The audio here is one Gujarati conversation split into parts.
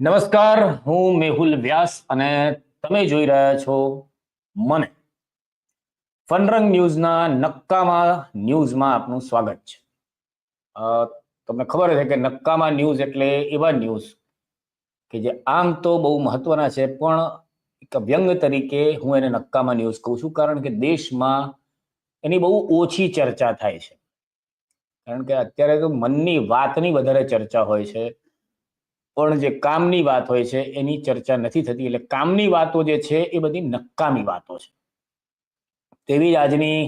નમસ્કાર, હું મેહુલ વ્યાસ અને તમે જોઈ રહ્યા છો મને. ફનરંગ ન્યૂઝના નક્કામાં ન્યૂઝમાં આપનું સ્વાગત છે. તમને ખબર છે કે નક્કામાં ન્યૂઝ એટલે એવા ન્યૂઝ કે જે આમ તો બહુ મહત્વના છે, પણ એક વ્યંગ તરીકે હું એને નક્કામાં ન્યૂઝ કહું છું, કારણ કે દેશમાં એની બહુ ઓછી ચર્ચા થાય છે. કારણ કે અત્યારે તો મનની વાતની વધારે ચર્ચા હોય છે. પણ જે કામની વાત હોય છે, એની ચર્ચા નથી થતી. એટલે કામની વાતો જે છે, એ બધી નકામી વાતો છે. તેવી જ આજની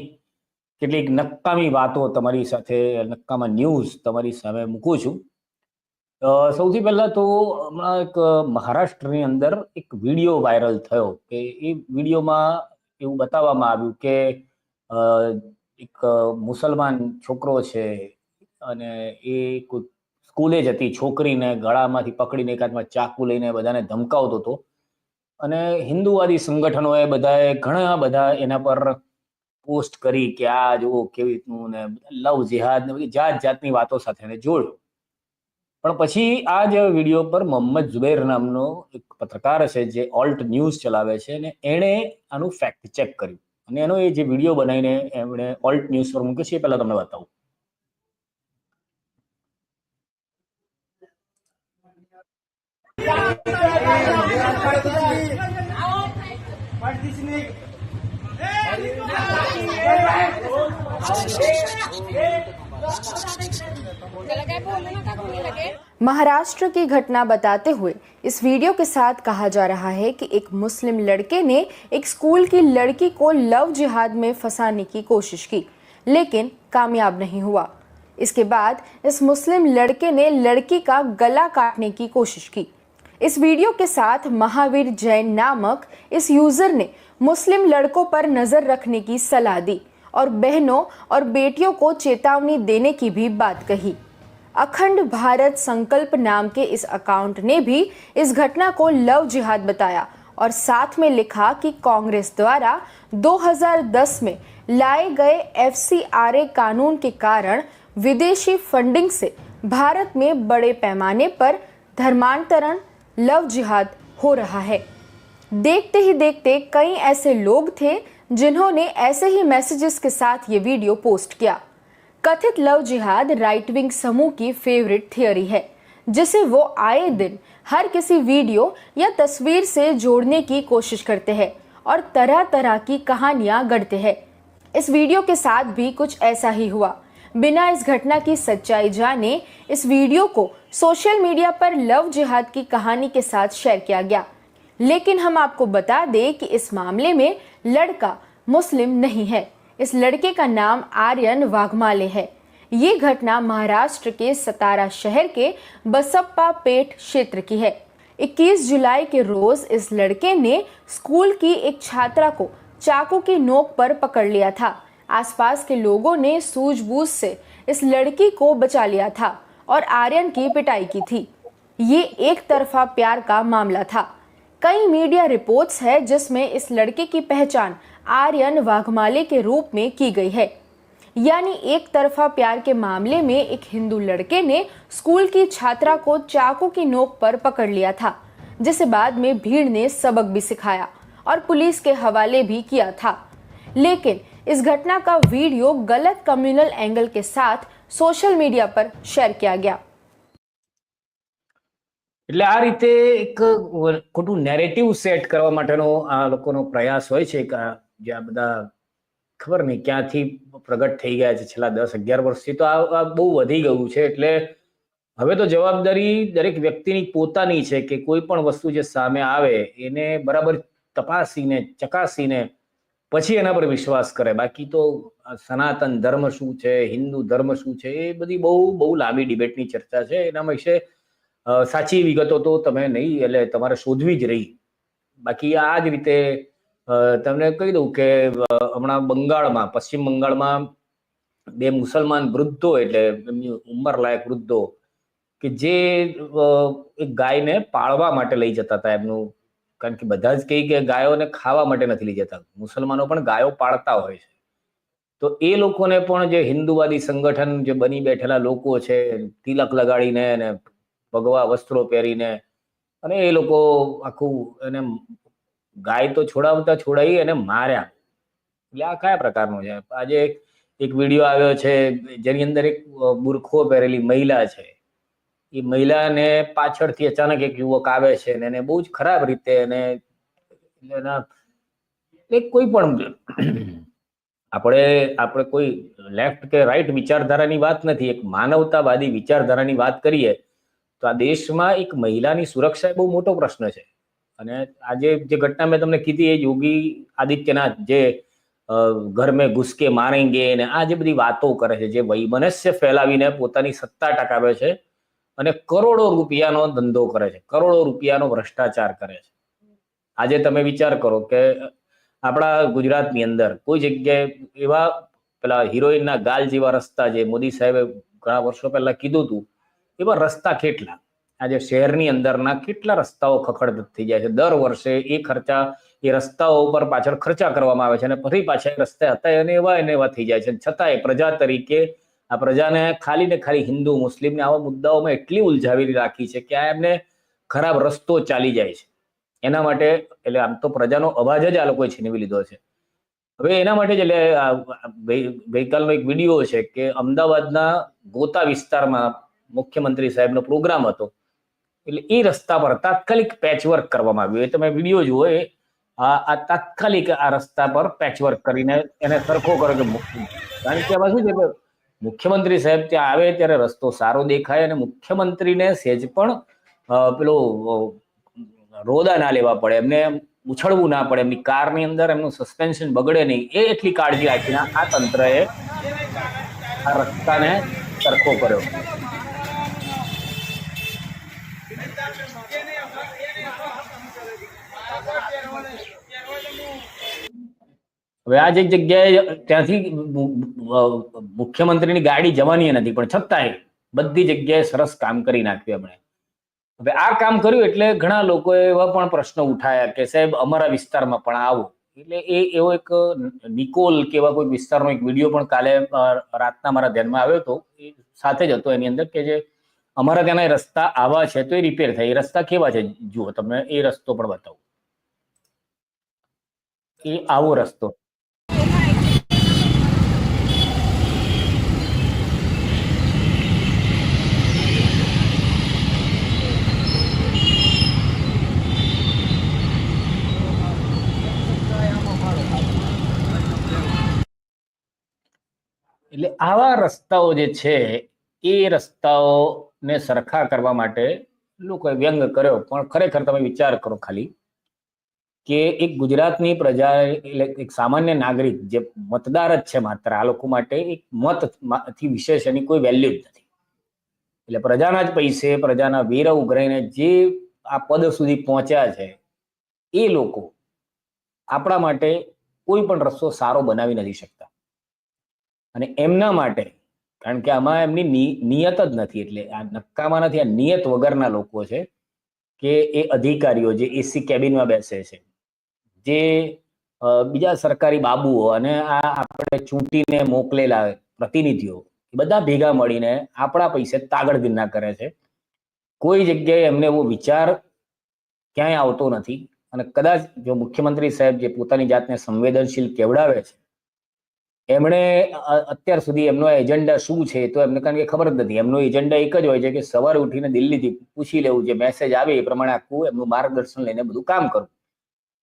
કેટલીક નકામી વાતો તમારી સાથે, નકામા ન્યૂઝ તમારી સામે મૂકું છું. સૌથી પહેલા તો હમણાં એક મહારાષ્ટ્રની અંદર એક વીડિયો વાયરલ થયો કે એ વિડીયોમાં એવું બતાવવામાં આવ્યું કે એક મુસલમાન છોકરો છે અને એ કોઈ સ્કૂલે જ હતી, છોકરીને ગળામાંથી પકડીને એક હાથમાં ચાકુ લઈને બધાને ધમકાવતો હતો. અને હિન્દુવાદી સંગઠનોએ બધાએ ઘણા બધા એના પર પોસ્ટ કરી કે આ જુઓ કેવી રીતનું ને લવ જિહાદ ને બધી જાત જાતની વાતો સાથે એને જોડ્યો. પણ પછી આ જ વીડિયો પર મોહમ્મદ ઝુબેર નામનો એક પત્રકાર છે જે ઓલ્ટ ન્યૂઝ ચલાવે છે અને એણે આનું ફેક્ટ ચેક કર્યું. અને એનો એ જે વીડિયો બનાવીને એમણે ઓલ્ટ ન્યૂઝ પર મૂક્યો છે એ પહેલાં તમને બતાવું. महाराष्ट्र की घटना बताते हुए इस वीडियो के साथ कहा जा रहा है कि एक मुस्लिम लड़के ने एक स्कूल की लड़की को लव जिहाद में फंसाने की कोशिश की, लेकिन कामयाब नहीं हुआ। इसके बाद इस मुस्लिम लड़के ने लड़की का गला काटने की कोशिश की। इस वीडियो के साथ महावीर जैन नामक इस यूज़र ने मुस्लिम लड़कों पर नज़र रखने की सलाह दी और बहनों और बेटियों को चेतावनी देने की भी बात कही। अखंड भारत संकल्प नाम के इस अकाउंट ने भी इस घटना को लव जिहाद बताया और साथ में लिखा कि कांग्रेस द्वारा 2010 में लाए गए एफसीआरए कानून के कारण विदेशी फंडिंग से भारत में बड़े पैमाने पर धर्मांतरण लव जिहाद हो रहा है। देखते ही देखते कई ऐसे लोग थे जिन्होंने ऐसे ही मैसेजेस के साथ ये वीडियो पोस्ट किया। कथित लव जिहाद राइट विंग समूह की फेवरेट थियोरी है, जिसे वो आए दिन हर किसी वीडियो या तस्वीर से जोड़ने की कोशिश करते हैं और तरह तरह की कहानियाँ गढ़ते हैं। इस वीडियो के साथ भी कुछ ऐसा ही हुआ। बिना इस घटना की सच्चाई जाने इस वीडियो को सोशल मीडिया पर लव जिहाद की कहानी के साथ शेयर किया गया। लेकिन हम आपको बता दें कि इस मामले में लड़का मुस्लिम नहीं है। इस लड़के का नाम आर्यन वाघमाले है। ये घटना महाराष्ट्र के सतारा शहर के बसप्पा पेट क्षेत्र की है। 21 जुलाई के रोज इस लड़के ने स्कूल की एक छात्रा को चाकू की नोक पर पकड़ लिया था। आसपास के लोगों ने सूझबूझ से इस लड़की को बचा लिया था। और आर्यन की पिटाई की थी। ये एक तरफा प्यार का मामला था। कई मीडिया रिपोर्ट्स है जिसमें इस लड़के की पहचान आर्यन वाघमाले के रूप में की गई है। यानी एक तरफा प्यार के मामले में एक हिंदू लड़के ने स्कूल की छात्रा को चाकू की नोक पर पकड़ लिया था, जिसे बाद में भीड़ ने सबक भी सिखाया और पुलिस के हवाले भी किया था। लेकिन इस घटना का वीडियो गलत कम्युनल एंगल के साथ સોશિયલ મીડિયા પર શેર किया ગયા. એટલે આ રીતે એક ખોટું નેરેટિવ સેટ કરવા માટેનો આ લોકોનો પ્રયાસ હોય છે કે જે આ બધા ખબર નહીં ક્યાંથી પ્રગટ થઈ ગયા છે છેલ્લા દસ અગિયાર વર્ષથી તો આ બહુ વધી ગયું છે. એટલે હવે તો જવાબદારી દરેક વ્યક્તિની પોતાની છે કે કોઈ પણ વસ્તુ જે સામે આવે એને બરાબર તપાસીને, ચકાસીને પછી એના પર વિશ્વાસ કરે. બાકી તો સનાતન ધર્મ શું છે, હિન્દુ ધર્મ શું છે, એ બધી બહુ બહુ લાંબી ડિબેટની ચર્ચા છે. એના વિશે સાચી વિગતો તો તમે નહીં, એટલે તમારે શોધવી જ રહી. બાકી આ જ રીતે તમને કહી દઉં કે હમણાં બંગાળમાં, પશ્ચિમ બંગાળમાં બે મુસલમાન વૃદ્ધો એટલે એમની ઉંમર લાયક વૃદ્ધો કે જે એક ગાયને પાળવા માટે લઈ જતા હતા એમનું કારણ કે બધા જ કહે કે ગાયોને ખાવા માટે નથી લઈ જતા. મુસલમાનો પણ ગાયો પાળતા હોય છે. તો એ લોકોને પણ જે હિન્દુવાદી સંગઠન જે બની બેઠેલા લોકો છે, તિલક લગાડીને અને ભગવા વસ્ત્રો પહેરીને અને એ લોકો આખું એને ગાય તો છોડાવતા છોડાવી અને માર્યા. એટલે આ કયા પ્રકારનું છે? આજે એક વીડિયો આવ્યો છે, જેની અંદર એક બુરખો પહેરેલી મહિલા છે. એ મહિલાને પાછળથી અચાનક એક યુવક આવે છે અને એને બહુ જ ખરાબ રીતે એને એના એક કોઈ પણ આપણે આપણે કોઈ લેફ્ટ કે રાઈટ વિચારધારાની વાત નથી, એક માનવતાવાદી વિચારધારાની વાત કરીએ, તો આ દેશમાં એક મહિલાની સુરક્ષા એ બહુ મોટો પ્રશ્ન છે. અને આજે જે ઘટના મેં તમને કીધી એ યોગી આદિત્યનાથ જે ઘર મેં ઘુસકે મારેંગે ને આ જે બધી વાતો કરે છે, જે વૈમનસ્ય ફેલાવીને પોતાની સત્તા ટકાવે છે અને કરોડો રૂપિયાનો ધંધો કરે છે. કરોડો રૂપિયાનો ભ્રષ્ટાચાર કરે છે. આજે તમે વિચાર કરો કે આપણા ગુજરાતની અંદર કોઈ જગ્યાએ એવા પેલા હિરોઈનના ગાલ જેવા રસ્તા જે મોદી સાહેબે ઘણા વર્ષો પહેલા કીધું હતું, એવા રસ્તા કેટલા? આજે શહેરની અંદરના કેટલા રસ્તાઓ ખખડ થઈ જાય છે? દર વર્ષે એ ખર્ચા, એ રસ્તાઓ ઉપર પાછળ ખર્ચા કરવામાં આવે છે અને ફરી પાછા રસ્તા હતા એને એવા એને એવા થઈ જાય છે. છતાંય પ્રજા તરીકે આ પ્રજાને ખાલી ને ખાલી હિન્દુ મુસ્લિમને આવા મુદ્દાઓમાં એટલી ઉલઝાવી રાખી છે કે આ એમને ખરાબ રસ્તો ચાલી જાય છે. એના માટે એટલે આમ તો પ્રજાનો અવાજ જ આ લોકોએ છીનવી લીધો છે. હવે એના માટે જ એટલે ગઈકાલનો એક વીડિયો છે કે અમદાવાદના ગોતા વિસ્તારમાં મુખ્યમંત્રી સાહેબનો પ્રોગ્રામ હતો. એટલે એ રસ્તા પર તાત્કાલિક પેચવર્ક કરવામાં આવ્યું. એ તમે વીડિયો જુઓ એ, આ આ તાત્કાલિક આ રસ્તા પર પેચવર્ક કરીને એને સરખો કરો કે કારણ કે આમાં શું છે મુખ્યમંત્રી સાહેબ ત્યાં આવે ત્યારે રસ્તો સારો દેખાય અને મુખ્યમંત્રીને સેજ પણ પેલો રોદા ના લેવા પડે, એમને ઉછળવું ના પડે, એમની કારની અંદર એમનું સસ્પેન્શન બગડે નહીં, એ એટલી કાળજી રાખીને આ તંત્રએ આ રસ્તાને સરખો કર્યો. હવે આ જે જગ્યાએ ત્યાંથી મુખ્યમંત્રીની ગાડી જવાની નથી, પણ છતાંય બધી જગ્યાએ સરસ કામ કરી નાખ્યું એમણે. હવે આ કામ કર્યું એટલે ઘણા લોકોએ એવા પણ પ્રશ્નો ઉઠાયા કે, સાહેબ, અમારા વિસ્તારમાં પણ આવો. એટલે એ, એવો એક નિકોલ કે એવા કોઈ વિસ્તારનો એક વીડિયો પણ કાલે રાતના મારા ધ્યાનમાં આવ્યો હતો, એ સાથે જ હતો એની અંદર કે જે અમારા ત્યાંના રસ્તા આવા છે તો એ રિપેર થાય. એ રસ્તા કેવા છે? જુઓ તમે એ રસ્તો પણ બતાવો. એ આવો રસ્તો. એટલે આવા રસ્તાઓ જે છે, એ રસ્તાઓને સરખા કરવા માટે લોકોએ વ્યંગ કર્યો. પણ ખરેખર તમે વિચાર કરો ખાલી કે એક ગુજરાતની પ્રજા એટલે એક સામાન્ય નાગરિક જે મતદાર જ છે માત્ર, આ લોકો માટે એક મતથી વિશેષ એની કોઈ વેલ્યુ જ નથી. એટલે પ્રજાના જ પૈસે, પ્રજાના વેરા ઉઘરાઈને જે આ પદ સુધી પહોંચ્યા છે, એ લોકો આપણા માટે કોઈ પણ રસ્તો સારો બનાવી નથી શકતા. અને એમના માટે, કારણ કે આમાં એમની નિયત જ નથી, એટલે આ નક્કામાં નથી આ નિયત વગરના લોકો છે કે એ અધિકારીઓ જે એસી કેબિનમાં બેસે છે, જે બીજા સરકારી બાબુઓ અને આ આપણે ચૂંટીને મોકલેલા પ્રતિનિધિઓ બધા ભેગા મળીને આપણા પૈસે તાગડગીરના કરે છે. કોઈ જગ્યાએ એમને એવો વિચાર ક્યાંય આવતો નથી અને કદાચ જો મુખ્યમંત્રી સાહેબ જે પોતાની જાતને સંવેદનશીલ કેવડાવે છે એમણે અત્યાર સુધી એમનો એજન્ડા શું છે તો એમને કારણ કે ખબર જ નથી. એમનો એજન્ડા એક જ હોય છે કે સવારે ઉઠીને દિલ્હીથી પૂછી લેવું જે મેસેજ આવે એ પ્રમાણે આખું એમનું માર્ગદર્શન લઈને બધું કામ કરવું.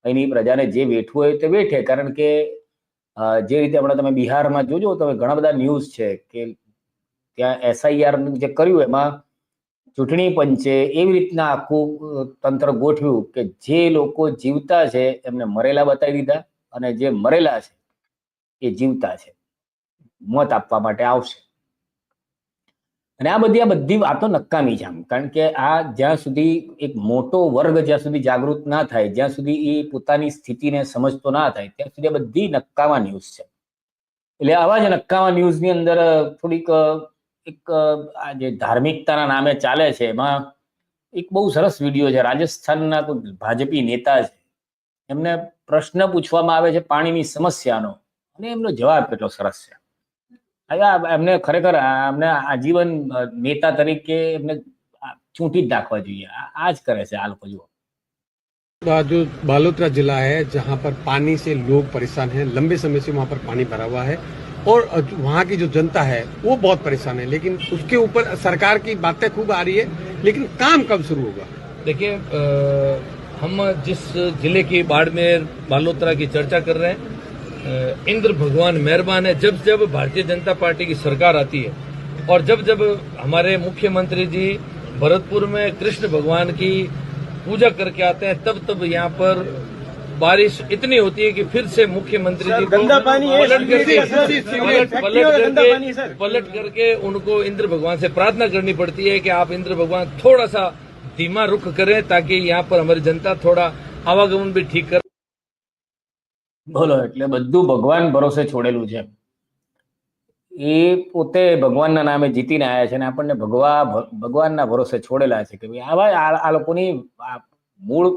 અહીંની પ્રજાને જે વેઠવું હોય તે વેઠે. કારણ કે જે રીતે હમણાં તમે બિહારમાં જોજો તમે ઘણા બધા ન્યૂઝ છે કે ત્યાં એસઆઈઆર જે કર્યું એમાં ચૂંટણી પંચે એવી રીતના આખું તંત્ર ગોઠવ્યું કે જે લોકો જીવતા છે એમને મરેલા બતાવી દીધા અને જે મરેલા છે એ જીવતા છે. મત આપવા માટે આવશે. અને આ બધી આ બધી વાતો નકામી છે આમ. કારણ કે આ જ્યાં સુધી એક મોટો વર્ગ જ્યાં સુધી જાગૃત ના થાય, જ્યાં સુધી એ પોતાની સ્થિતિને સમજતો ના થાય, ત્યાં સુધી આ બધી નકામા ન્યૂઝ છે. એટલે આવા જ નકામા ન્યૂઝની અંદર થોડીક એક આ જે ધાર્મિકતાના નામે ચાલે છે, એમાં એક બહુ સરસ વીડિયો છે. રાજસ્થાનના કોઈ ભાજપી નેતા છે. એમને પ્રશ્ન પૂછવામાં આવે છે પાણીની સમસ્યાનો. અને એમનો જવાબ કેટલો સરસ છે હવે આ એમને ખરેખર આ- એમને આજીવન અ, નેતા તરીકે એમને આ ચૂંટી જ નાખવા જોઈએ આ આ જ કરે છે આ લોકો જુઓ जो बालोतरा जिला है जहां पर पानी से लोग परेशान हैं लंबे समय से वहां पर पानी भरा हुआ है और वहां की जो जनता है वो बहुत परेशान है लेकिन उसके ऊपर सरकार की बातें खूब आ रही है लेकिन काम कब शुरू होगा देखिए अ, हम जिस जिले की बाड़मेर बालोतरा की चर्चा कर रहे हैं अ, इंद्र भगवान मेहरबान है। जब जब भारतीय जनता पार्टी की सरकार आती है और जब जब हमारे मुख्यमंत्री जी भरतपुर में कृष्ण भगवान की पूजा करके आते हैं तब तब यहाँ पर बारिश इतनी होती है कि फिर से मुख्यमंत्री जी पलट करके पलट पलट करके पलट करके उनको इंद्र भगवान से प्रार्थना करनी पड़ती है कि आप इंद्र भगवान थोड़ा सा धीमा रुख करें ताकि यहाँ पर हमारी जनता थोड़ा आवागमन भी ठीक कर બોલો, એટલે બધું ભગવાન ભરોસે છોડેલું છે. એ પોતે ભગવાનના નામે જીતીને આવ્યા છે અને આપણને ભગવા, ભગવાનના ભરોસે છોડેલા છે કે ભાઈ આવા આ લોકોની મૂળ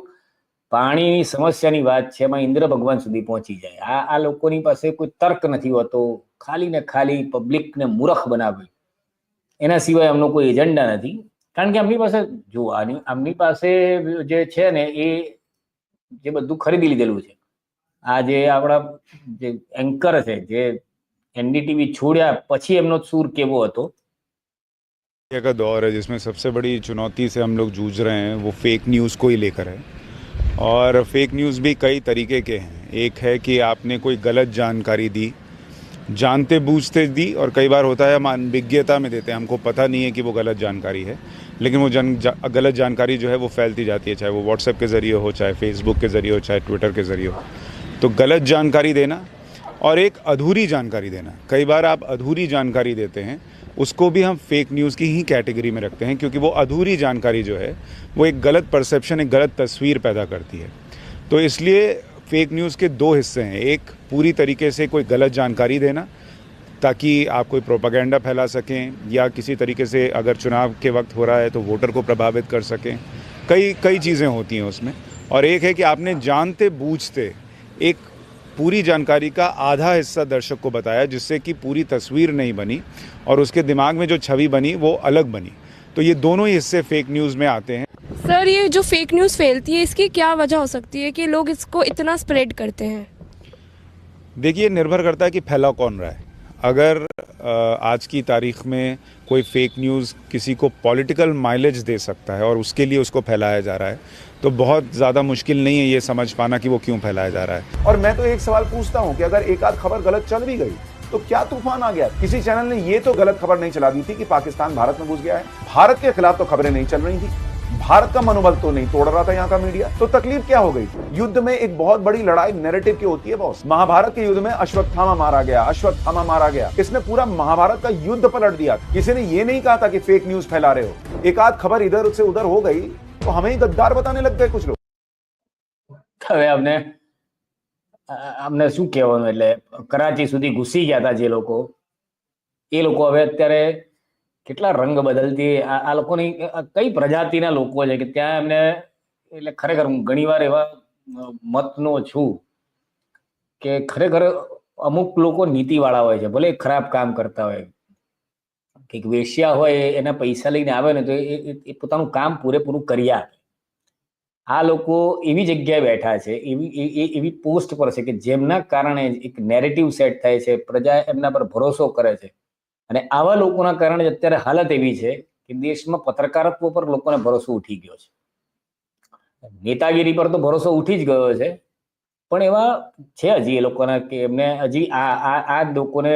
પાણીની સમસ્યાની વાત છે, એમાં ઇન્દ્ર ભગવાન સુધી પહોંચી જાય. આ આ લોકોની પાસે કોઈ તર્ક નથી હોતો. ખાલી ને ખાલી પબ્લિકને મૂર્ખ બનાવે. એના સિવાય એમનો કોઈ એજન્ડા નથી. કારણ કે એમની પાસે, જો આની એમની પાસે જે છે ને એ જે બધું ખરીદી લીધેલું છે. આ જે આપણા જે એન્કર છે જે એનડીટીવી છોડ્યા પછી એમનો સૂર કેવો હતો मीडिया का दौर है जिसमें सबसे बड़ी चुनौती से हम लोग जूझ रहे हैं वो फेक न्यूज़ को ही लेकर है और फेक न्यूज़ भी कई तरीके के हैं एक है कि आपने कोई गलत जानकारी दी जानते बूझते दी और कई बार होता है हम अनभिज्ञता में देते हैं हमको पता नहीं है कि वो गलत जानकारी है लेकिन वो जन जा, गलत जानकारी जो है वो फैलती जाती है चाहे वो व्हाट्सएप के ज़रिए हो चाहे फेसबुक के ज़रिए हो चाहे ट्विटर के ज़रिए हो तो गलत जानकारी देना और एक अधूरी जानकारी देना। कई बार आप अधूरी जानकारी देते हैं, उसको भी हम फेक न्यूज़ की ही कैटेगरी में रखते हैं, क्योंकि वो अधूरी जानकारी जो है, वो एक गलत परसेप्शन एक गलत तस्वीर पैदा करती है। तो इसलिए फेक न्यूज़ के दो हिस्से हैं। एक, पूरी तरीके से कोई गलत जानकारी देना, ताकि आप कोई प्रोपागेंडा फैला सकें, या किसी तरीके से अगर चुनाव के वक्त हो रहा है तो वोटर को प्रभावित कर सकें। कई कई चीज़ें होती हैं उसमें। और एक है कि आपने जानते बूझते एक पूरी जानकारी का आधा हिस्सा दर्शक को बताया जिससे कि पूरी तस्वीर नहीं बनी और उसके दिमाग में जो छवि बनी वो अलग बनी। तो ये दोनों ही हिस्से फेक न्यूज़ में आते हैं। सर ये जो फेक न्यूज़ फैलती है इसकी क्या वजह हो सकती है कि लोग इसको इतना स्प्रेड करते हैं? देखिए निर्भर करता है कि फैला कौन रहा है। अगर आज की तारीख में कोई फेक न्यूज़ किसी को पॉलिटिकल माइलेज दे सकता है और उसके लिए उसको फैलाया जा रहा है तो बहुत ज़्यादा मुश्किल नहीं है ये समझ पाना कि वो क्यों फैलाया जा रहा है। और मैं तो एक सवाल पूछता हूँ कि अगर एक आध खबर गलत चल भी गई तो क्या तूफ़ान आ गया? किसी चैनल ने ये तो गलत खबर नहीं चला दी थी कि पाकिस्तान भारत में घुस गया है। भारत के खिलाफ तो खबरें नहीं चल रही थी। भारत का मनोबल तो नहीं तोड़ रहा था यहाँ का मीडिया। तो तकलीफ़ क्या हो गई? युद्ध में एक बहुत बड़ी लड़ाई नैरेटिव की होती है बॉस महाभारत के युद्ध में अश्वत्थामा मारा गया, अश्वत्थामा मारा गया। इसने पूरा महाभारत का युद्ध पलट दिया। किसी ने ये नहीं कहा था कि फेक न्यूज़ फैला रहे हो। एक आध खबर इधर से उधर हो गई तो हमें ही गद्दार बताने लग गए कुछ लोग હવે અમને અ- અમને શું કહેવાનું એટલે કરાચી સુધી ઘૂસી ગયા હતા જે લોકો એ લોકો હવે અત્યારે કેટલા રંગ બદલતી આ આ લોકોની આ કઈ પ્રજાતિના લોકો છે કે ત્યાં એમને એટલે ખરેખર હું ઘણીવાર એવા અ, મતનો છું કે ખરેખર અમુક લોકો નીતિવાળા હોય છે ભલે એ ખરાબ કામ કરતા હોય કંઈક વેશ્યા હોય, એના પૈસા લઈને આવે ને, તો એ પોતાનું કામ પૂરેપૂરું કરી આપે. આ લોકો એવી જગ્યાએ બેઠા છે, એવી એવી પોસ્ટ પર છે કે જેમના કારણે એક નેરેટિવ સેટ થાય છે, પ્રજા એમના પર ભરોસો કરે છે. અને આવા લોકોના કારણે જ અત્યારે હાલત એવી છે કે દેશમાં પત્રકારત્વ પર લોકોને ભરોસો ઉઠી ગયો છે. નેતાગીરી પર તો ભરોસો ઉઠી જ ગયો છે. પણ એવા છે હજી એ લોકોના કે એમને હજી આ આ લોકોને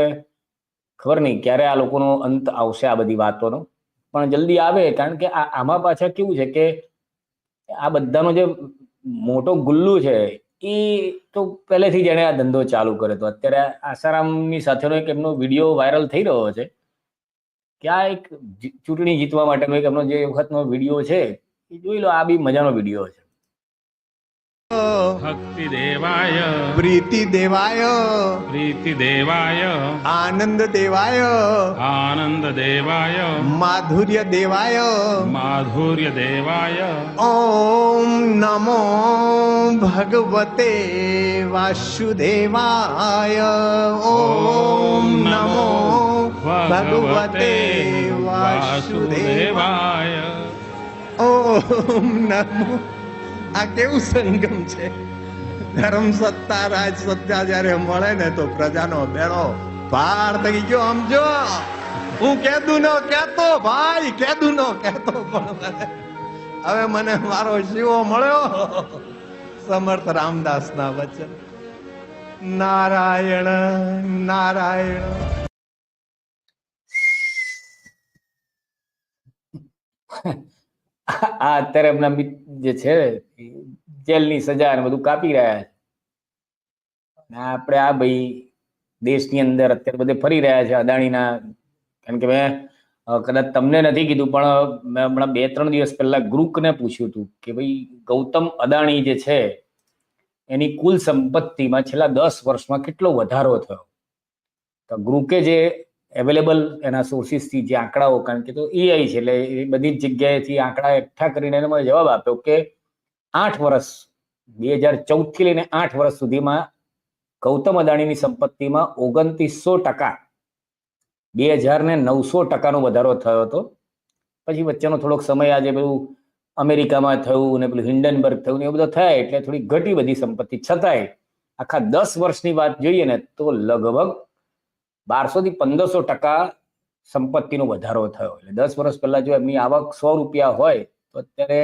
ખબર નહીં ક્યારે આ લોકોનો અંત આવશે આ બધી વાતોનો. પણ જલ્દી આવે, કારણ કે આમાં પાછા કેવું છે કે આ બધાનો જે મોટો ગુલ્લુ છે, એ તો પહેલેથી જ એણે આ ધંધો ચાલુ કર્યો હતો. અત્યારે આસારામની સાથેનો એક એમનો વીડિયો વાયરલ થઈ રહ્યો છે કે આ એક ચૂંટણી જીતવા માટેનો એક એમનો જે વખતનો વીડિયો છે, એ જોઈ લો, આ બી મજાનો વીડિયો છે. ભક્તિ દેવાય પ્રીતિ દેવાય પ્રીતિ દેવાય આનંદ દેવાય આનંદ દેવાય માધુર્ય દેવાય માધુર્ય દેવાય ઓમ નમો ભગવતે વાસુદેવાય ઓમ નમો ભગવતે વાસુદેવાય. ઓમ નમો આ કેવું સંગમ છે? ધર્મ સત્તા, રાજ સત્તા જયારે મળે ને તો પ્રજાનો બેડો પાર થઈ ગયો, સમજો? હું કેદું નો કેતો ભાઈ, કેદું નો કેતો પણ હવે મને મારો શિવો મળ્યો. સમર્થ રામદાસ ના વચન. નારાયણ નારાયણ. આ અત્યારે એમના જે છે જેલની સજા ને બધું કાપી રહ્યા છે. આપણે આ ભાઈ દેશની અંદર અત્યારે બધે ફરી રહ્યા છે અદાણીના. કારણ કે મેં કદાચ તમને નથી કીધું, પણ મેં હમણાં બે ત્રણ દિવસ પહેલા ગ્રુકને પૂછ્યું હતું કે ભાઈ ગૌતમ અદાણી જે છે, એની કુલ સંપત્તિમાં છેલ્લા દસ વર્ષમાં કેટલો વધારો થયો? તો ગ્રુકે જે અવેલેબલ એના સોર્સિસથી જે આંકડાઓ, કારણ કે તો એઆઈ છે એટલે એ બધી જ જગ્યાએથી આંકડા એકઠા કરીને એને મને જવાબ આપ્યો કે આઠ વર્ષ, બે હજાર ચૌદથી લઈને આઠ વર્ષ સુધીમાં ગૌતમ અદાણીની સંપત્તિમાં ઓગણત્રીસો ટકા, બે હજાર ને નવસો ટકાનો વધારો થયો હતો. પછી વચ્ચેનો થોડોક સમય આજે પેલું અમેરિકામાં થયું ને પેલું હિન્ડનબર્ગ થયું ને એ બધું થાય એટલે થોડી ઘટી બધી સંપત્તિ. છતાંય આખા દસ વર્ષની વાત જોઈએ ને તો લગભગ બારસો થી પંદરસો ટકા સંપત્તિનો વધારો થયો. એટલે દસ વર્ષ પહેલા જો એમની આવક સો રૂપિયા હોય, તો અત્યારે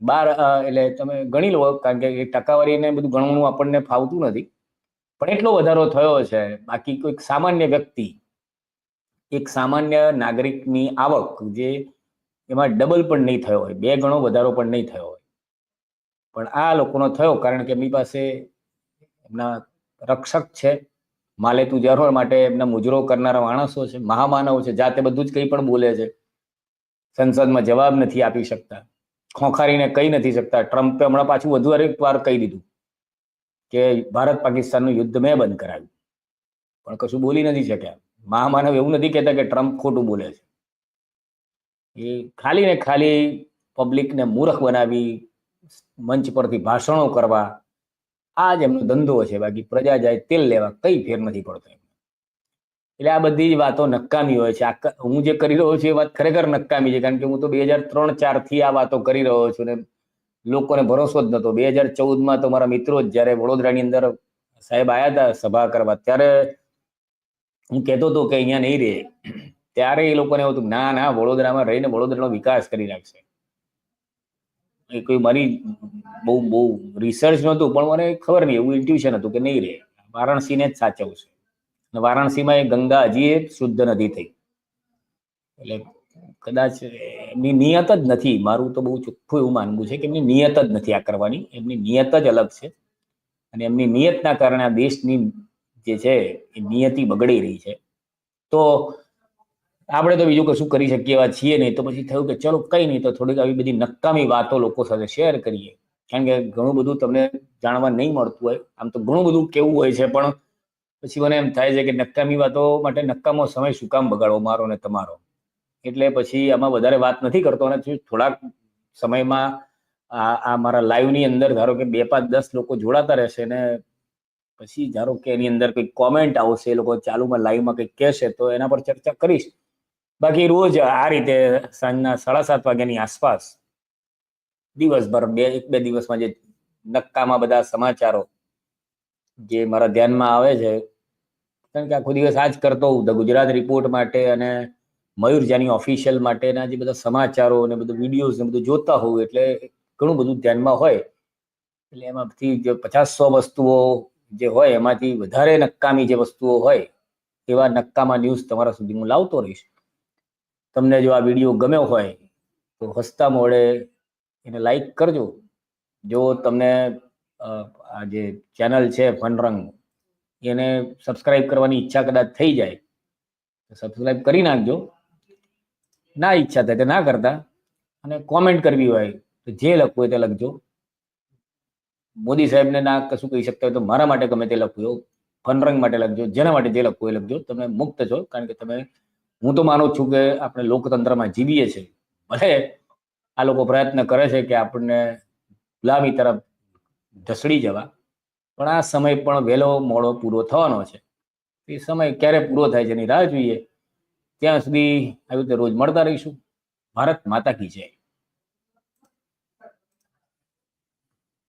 બાર એટલે તમે ગણી લો, કારણ કે એ ટકાવારીને બધું ગણવાનું આપણને ફાવતું નથી. પણ એટલો વધારો થયો છે. બાકી કોઈક સામાન્ય વ્યક્તિ, એક સામાન્ય નાગરિકની આવક જે એમાં ડબલ પણ નહીં થયો હોય, બે ગણો વધારો પણ નહીં થયો હોય. પણ આ લોકોનો થયો, કારણ કે એમની પાસે એમના રક્ષક છે. માલેતુ જરોળ માટે એમના મુજરો કરનારા માણસો છે, મહામાનવ છે, જાતે બધું જ કંઈ પણ બોલે છે. સંસદમાં જવાબ નથી આપી શકતા. ખોખારીને કહી નથી શકતા. ટ્રમ્પે હમણાં પાછું વધુ એક વાર કહી દીધું કે ભારત પાકિસ્તાનનું યુદ્ધ મેં બંધ કરાવ્યું. પણ કશું બોલી નથી શક્યા. મહામાનવ એવું નથી કહેતા કે ટ્રમ્પ ખોટું બોલે છે. એ ખાલી ને ખાલી પબ્લિકને મૂર્ખ બનાવી, મંચ પરથી ભાષણો કરવા આ જ એમનો ધંધો છે. બાકી પ્રજા જાય તેલ લેવા કઈ ફેર નથી પડતો. એટલે આ બધી જ વાતો નકામી હોય છે. આ હું જે કરી રહ્યો છું એ વાત ખરેખર નકામી છે. કારણ કે હું તો બે હજાર ત્રણ ચારથી આ વાતો કરી રહ્યો છું ને લોકોને ભરોસો જ નતો. બે હજાર ચૌદમાં તો મારા મિત્રો જ જ્યારે વડોદરાની અંદર સાહેબ આયા હતા સભા કરવા, ત્યારે હું કહેતો હતો કે અહીંયા નહીં રહે. ત્યારે એ લોકોને એવું હતું ના ના, વડોદરામાં રહીને વડોદરાનો વિકાસ કરી નાખશે. એ કોઈ મારી બહુ બહુ રિસર્ચ નહોતું, પણ મને ખબર નહીં, એવું ઇન્ટ્યુશન હતું કે નહીં રહે વારાણસીને જ સાચવશે અને વારાણસીમાં એ ગંગા હજી એ શુદ્ધ નથી થઈ. એટલે કદાચ એમની નિયત જ નથી. મારું તો બહુ ચોખ્ખું એવું માનવું છે કે એમની નિયત જ નથી આ કરવાની. એમની નિયત જ અલગ છે. અને એમની નિયતના કારણે આ દેશની જે છે, એ નિયતિ બગડી રહી છે. તો આપણે તો બીજું કશું કરી શકીએ એવા છીએ નહીં. તો પછી થયું કે ચલો કઈ નહીં, તો થોડીક આવી બધી નકામી વાતો લોકો સાથે શેર કરીએ. કારણ કે ઘણું બધું તમને જાણવા નહીં મળતું હોય. આમ તો ઘણું બધું કેવું હોય છે, પણ પછી મને એમ થાય છે કે નકામી વાતો માટે નકામો સમય શું કામ બગાડવો, મારો ને તમારો? એટલે પછી આમાં વધારે વાત નથી કરતો અને થોડાક સમયમાં આ મારા લાઈવની અંદર ધારો કે બે પાંચ દસ લોકો જોડાતા રહેશે ને પછી ધારો કે એની અંદર કોઈ કોમેન્ટ આવશે, એ લોકો ચાલુમાં લાઈવમાં કંઈક કહેશે, તો એના પર ચર્ચા કરીશ. બાકી રોજ આ રીતે સાંજના સાડા સાત વાગ્યાની આસપાસ દિવસભર બે, એક, બે દિવસમાં જે નક્કામાં બધા સમાચારો જે મારા ધ્યાનમાં આવે છે, કારણ કે આખો દિવસ આ જ કરતો હોઉં. ધ ગુજરાત રિપોર્ટ માટે અને મયુર જાની ઓફિશિયલ માટેના જે બધા સમાચારો અને બધું વિડીયોઝ ને બધું જોતા હોઉં એટલે ઘણું બધું ધ્યાનમાં હોય. એટલે એમાંથી જે પચાસ સો વસ્તુઓ જે હોય એમાંથી વધારે નક્કામી જે વસ્તુઓ હોય એવા નક્કામાં ન્યૂઝ તમારા સુધી હું લાવતો રહીશ. તમને જો આ વીડિયો ગમ્યો હોય, તો હસતા મોડે એને લાઈક કરજો. જો તમને આ જે ચેનલ છે ફનરંગ એને સબસ્ક્રાઇબ કરવાની ઈચ્છા કદાચ થઈ જાય, તો સબસ્ક્રાઇબ કરી નાખજો. ના ઈચ્છા થાય તો ના કરતા. અને કોમેન્ટ કરવી હોય, તો જે લખવું હોય તે લખજો. મોદી સાહેબને ના કશું કહી શકતા હોય તો મારા માટે ગમે તે લખવું ફનરંગ માટે લખજો. જેના માટે જે લખવું એ લખજો. તમે મુક્ત છો, કારણ કે તમે હું તો માનું છું કે આપણે લોકતંત્રમાં જીવીએ છીએ. ભલે આ લોકો પ્રયત્ન કરે છે કે આપણને ગુલામી તરફ ઢસડી જવા, પણ આ સમય પણ વહેલો મોડો પૂરો થવાનો છે. એ સમય ક્યારે પૂરો થાય છે એની રાહ જોઈએ. ત્યાં સુધી આવી રીતે રોજ મળતા રહીશું. ભારત માતા કી જય.